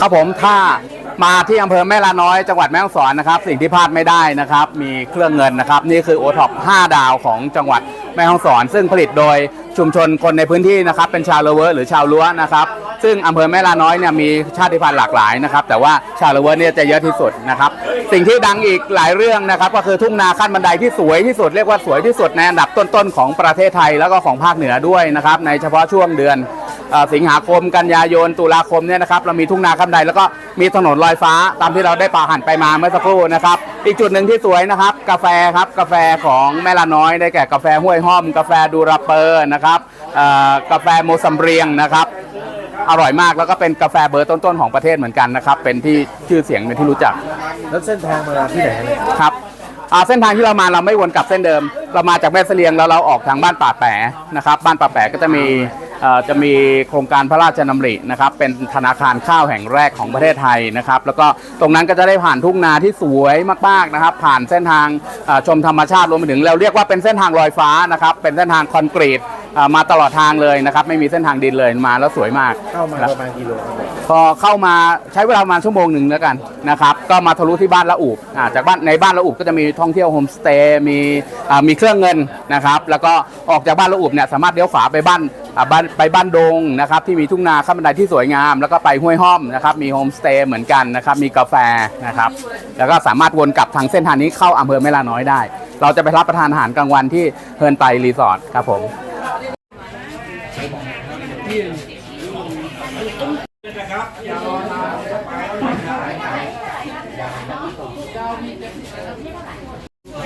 ครับผมถ้ามาที่อำเภอแม่ลาน้อยจังหวัดแม่ฮ่องสอนนะครับ สิ่งที่พลาดไม่ได้นะครับ มีเครื่องเงินนะครับ นี่คือโอท็อป5ดาวของจังหวัดแม่ฮ่องสอน ซึ่งผลิตโดยชุมชนคนในพื้นที่นะครับ เป็นชาวเลเวอร์หรือชาวล้วนะครับ ซึ่งอำเภอแม่ลาน้อยเนี่ยมีชาติพันธุ์หลากหลายนะครับ แต่ว่าชาวเลเวอร์เนี่ยจะเยอะที่สุดนะครับ สิ่งที่ดังอีกหลายเรื่องนะครับ ก็คือทุ่งนาขั้นบันไดที่สวยที่สุดเรียกว่าสวยที่สุดในอันดับต้นๆของประเทศไทยแล้วก็ของภาคเหนือด้วยนะครับ ในเฉพาะช่วงเดือน สิงหาคมกันยายนตุลาคมเนี่ยนะครับเรามีทุ่งนาข้ามใดแล้วก็มีถนนลอยฟ้าตามที่เราได้ป่าหันไปมาเมื่อสักครู่นะครับ อีกจุดหนึ่งที่สวยนะครับ กาแฟครับกาแฟของแม่ละน้อยได้แก่กาแฟห้วยห้อม กาแฟดูราเปอร์นะครับเอ่อกาแฟโมซัมเบรียงนะครับอร่อยมากแล้วก็เป็นกาแฟเบอร์ต้นๆของประเทศเหมือนกันนะครับ เป็นที่ชื่อเสียงเป็นที่รู้จัก แล้วเส้นทางมาที่ไหนเนี่ยครับอ่าเส้นทางที่เรามาเราไม่วนกลับเส้นเดิม เรามาจากแม่เสลียงแล้วเราออกทางบ้านป่าแปะนะครับ บ้านป่าแปะก็จะมีเอ่อ จะมีโครงการพระราชดำรินะครับเป็นธนาคารข้าวแห่งแรกของประเทศไทยนะครับ แล้วก็ตรงนั้นก็จะได้ผ่านทุ่งนาที่สวยมากๆนะครับ ผ่านเส้นทางชมธรรมชาติรวมไปถึงเราเรียกว่าเป็นเส้นทางลอยฟ้านะครับเป็นเส้นทางคอนกรีตมาตลอดทางเลยนะครับ ไม่มีเส้นทางดินเลยมาแล้วสวยมากเข้ามาประมาณกิโลพอเข้ามาใช้เวลาประมาณชั่วโมงหนึ่งแล้วกันนะครับก็มาทะลุที่บ้านละอุบอจากบ้านในบ้านละอุบก็จะมีท่องเที่ยวโฮมสเตย์มีมีเครื่องเงินนะครับ แล้วก็ออกจากบ้านละอุบเนี่ยสามารถเลี้ยวขวาไปบ้าน บ้านไปบ้านดงนะครับที่มีทุ่งนาข้ามบันไดที่สวยงาม แล้วก็ไปห้วยห้อมนะครับมีโฮมสเตย์เหมือนกันนะครับมีกาแฟนะครับแล้วก็สามารถวนกลับทางเส้นทางนี้เข้าอำเภอแม่ลาน้อยได้ เราจะไปรับประทานอาหารกลางวันที่เฮิร์นไตรีสอร์ทครับผม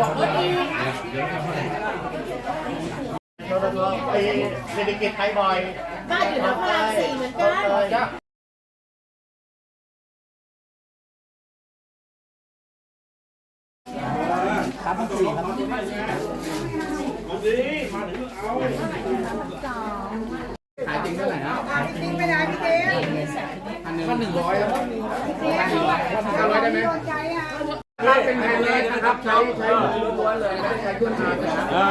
ล่าเศรษฐกิจไทยบ่อยบ้านอยู่แถวพระรามสี่เหมือนกันขายจริงเท่าไหร่นะจริงไม่ได้พี่เจ๊พันหนึ่งร้อยครับพันหนึ่งร้อยพันห้าร้อยได้ไหมเป็นแผ่นเลย นะครับ ใช้ใช้หมูล้วนเลยไม่ได้ใช้เครื่องทานนะ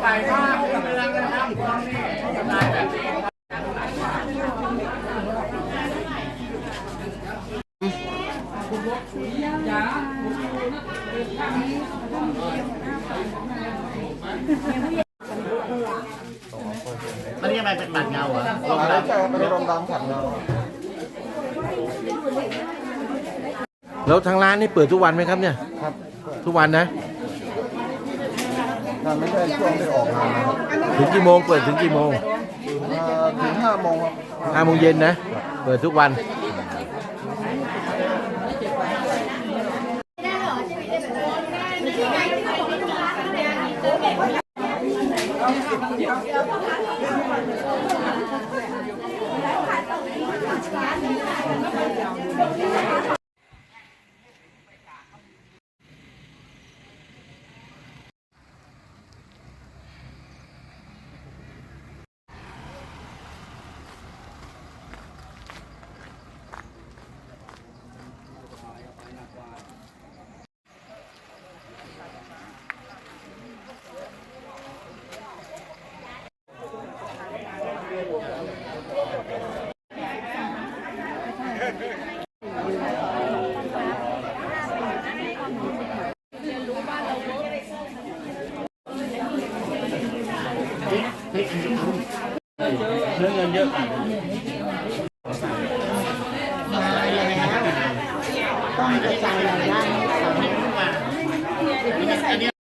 ใส่ผ้าเป็นกำลังนะครับนี่จำหน่ายแบบนี้มันนี่ทำ ไมเป็นปัดเงาเหรอใช่ไม่ได้ลมดำขัดเงาแล้วทางร้านนี่เปิดทุกวันไหมครับเนี่ย ครับทุกวันนะถ้าไม่ใช่ช่วงที่ออกงานนะครับถึงกี่โมงเปิดถึงกี่โมงเอ่อถึงห้าโมงครับห้าโมงเย็นนะ เปิดทุกวัน เเนื้อเงินเยอะมาแล้วต้องกระจายรายได้ให้เมา